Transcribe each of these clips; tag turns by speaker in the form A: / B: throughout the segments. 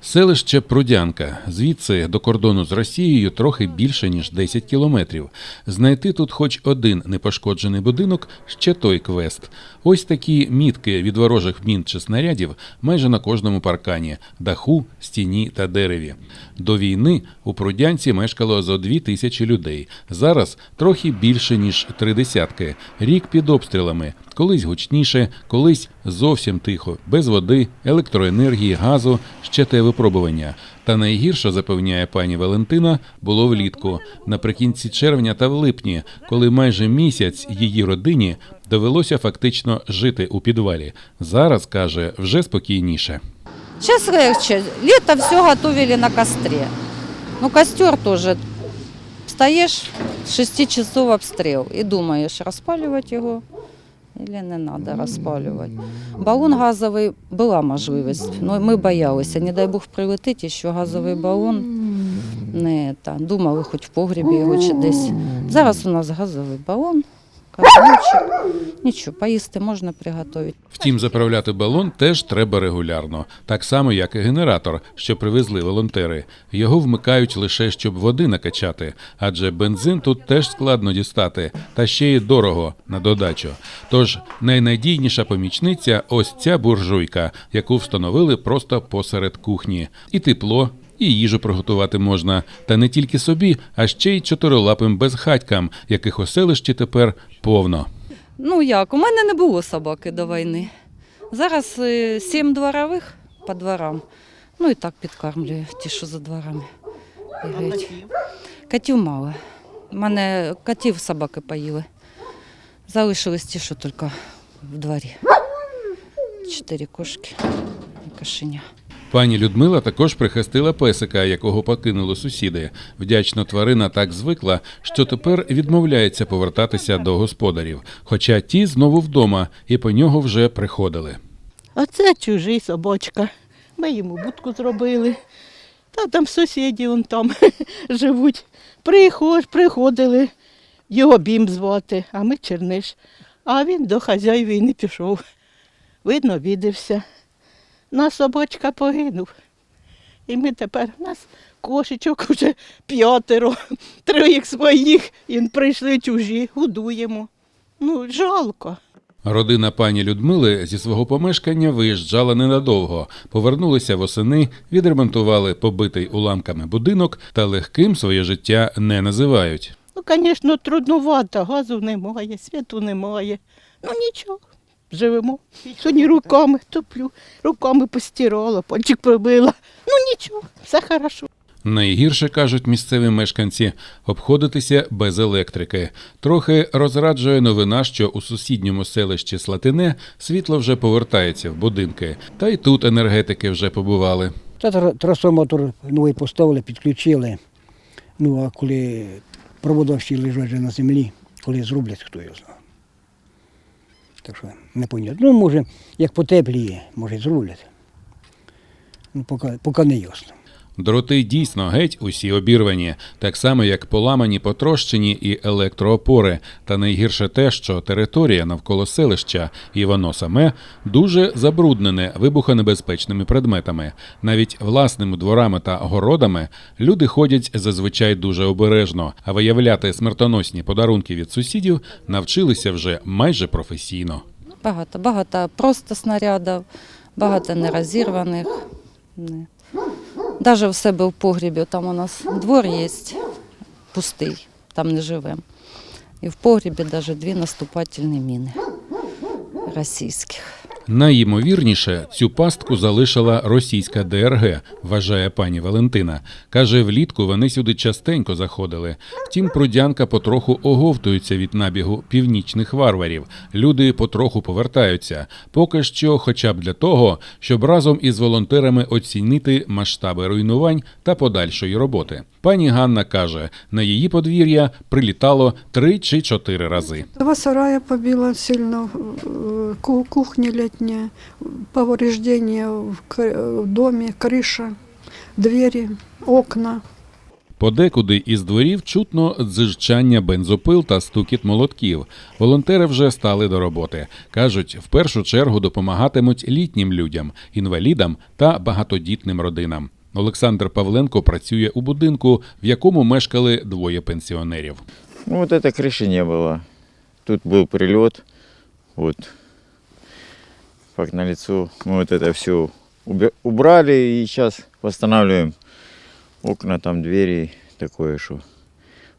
A: Селище Прудянка. Звідси до кордону з Росією трохи більше ніж 10 кілометрів. Знайти тут хоч один непошкоджений будинок ще той квест. Ось такі мітки від ворожих мін чи снарядів майже на кожному паркані, даху, стіні та дереві. До війни у Прудянці мешкало зо дві тисячі людей. Зараз трохи більше ніж три десятки. Рік під обстрілами. Колись гучніше, колись зовсім тихо, без води, електроенергії, газу, ще те випробування. Та найгірше, запевняє пані Валентина, було влітку, наприкінці червня та в липні, коли майже місяць її родині довелося фактично жити у підвалі. Зараз каже вже спокійніше.
B: Сейчас легче. Лето все готовили на костре. Ну, костер тоже. Встаешь, с 6 часов обстрел и думаешь, распаливать его или не надо розпалювати. Балон газовий була можливість, але ми боялися. Не дай Бог прилетить, що газовий балон. Не, та, думали, хоч в погрібі його чи десь. Зараз у нас газовий балон, казанчик. Нічого, поїсти можна приготувати.
A: Втім, заправляти балон теж треба регулярно, так само як і генератор, що привезли волонтери. Його вмикають лише щоб води накачати, адже бензин тут теж складно дістати, та ще й дорого на додачу. Тож найнадійніша помічниця ось ця буржуйка, яку встановили просто посеред кухні. І тепло. І їжу приготувати можна, та не тільки собі, а ще й чотирилапим безхатькам, яких у селищі тепер повно.
B: Ну як, у мене не було собаки до війни. Зараз е, сім дворових по дворам. Ну і так підкармлюю ті, що за дворами бігають. Котів мало. У мене котів собаки поїли. Залишились ті, що тільки в дворі. Чотири кошки і кошеня.
A: Пані Людмила також прихистила песика, якого покинули сусіди. Вдячно тварина так звикла, що тепер відмовляється повертатися до господарів. Хоча ті знову вдома і по нього вже приходили.
C: А це чужий собачка. Ми йому будку зробили. Та там сусіді он там живуть. Приход, приходили, його бім звати, а ми черниш. А він до хазяїв і не пішов. Видно, обідався. Нас собачка погинув. І ми тепер, у нас кошечок вже п'ятеро, троїх своїх, і прийшли чужі, годуємо. Ну, жалко.
A: Родина пані Людмили зі свого помешкання виїжджала ненадовго. Повернулися восени, відремонтували побитий уламками будинок та легким своє життя не називають.
C: Ну, звісно, трудновато, газу немає, світу немає. Ну нічого, живемо. Сьогодні руками топлю, руками постирала, пальчик пробила. Ну нічого, все хорошо.
A: Найгірше кажуть місцеві мешканці обходитися без електрики. Трохи розраджує новина, що у сусідньому селищі Слатине світло вже повертається в будинки, та й тут енергетики вже побували.
D: Та тр- трансформатор новий поставили, підключили. Ну а коли провода всі лежать вже на землі, коли зроблять, хто його знає. Так що не понятно. Ну, може, як потепліє, може, зроблять. Ну, поки, поки не ясно.
A: Дроти дійсно геть усі обірвані, так само як поламані, потрощені і електроопори. Та найгірше те, що територія навколо селища і воно саме дуже забруднене вибухонебезпечними предметами. Навіть власними дворами та городами люди ходять зазвичай дуже обережно, а виявляти смертоносні подарунки від сусідів навчилися вже майже професійно.
B: Багато, багато просто снарядів, багато нерозірваних. Даже в себе в погрібі, там у нас двор є пустий, там не живемо. І в погрібі навіть дві наступательні міни російських.
A: Найімовірніше, цю пастку залишила російська ДРГ, вважає пані Валентина. Каже, влітку вони сюди частенько заходили. Втім, прудянка потроху оговтується від набігу північних варварів. Люди потроху повертаються. Поки що, хоча б для того, щоб разом із волонтерами оцінити масштаби руйнувань та подальшої роботи. Пані Ганна каже, на її подвір'я прилітало три чи чотири рази.
E: Два сарая побило сильно, э, кухня летняя, повреждения в к- в доме, крыша, двери, окна.
A: Подекуди із дворів чутно дзижчання бензопил та стукіт молотків. Волонтери вже стали до роботи. Кажуть, в першу чергу допомагатимуть літнім людям, інвалідам та багатодітним родинам. Олександр Павленко працює у будинку, в якому мешкали двоє пенсіонерів.
F: Ну, вот этой крыши не было. Тут был прилет. Вот. Как на лицо. Мы вот это все убрали и сейчас восстанавливаем окна, там двери. Такое, что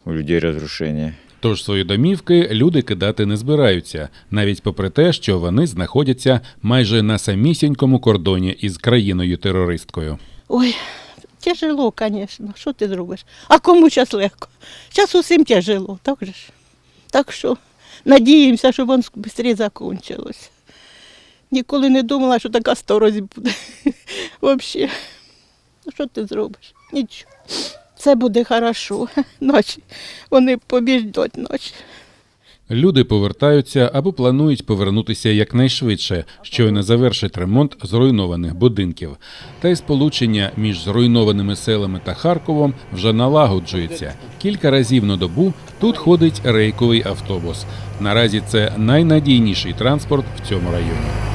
F: у людей разрушение.
A: Тож свої домівки люди кидати не збираються, навіть попри те, що вони знаходяться майже на самісінькому кордоні із країною-терористкою.
C: Ой, тяжело, звісно. Що ти зробиш? А кому зараз легко? Зараз усім тяжело, так же ж. Так що надіємося, що воно швидше закінчилося. Ніколи не думала, що така сторожь буде. Взагалі. Ну що ти зробиш? Нічого. Все буде хорошо. Ночі. Вони побіждуть ночі.
A: Люди повертаються або планують повернутися якнайшвидше, щойно завершить ремонт зруйнованих будинків. Та й сполучення між зруйнованими селами та Харковом вже налагоджується. Кілька разів на добу тут ходить рейковий автобус. Наразі це найнадійніший транспорт в цьому районі.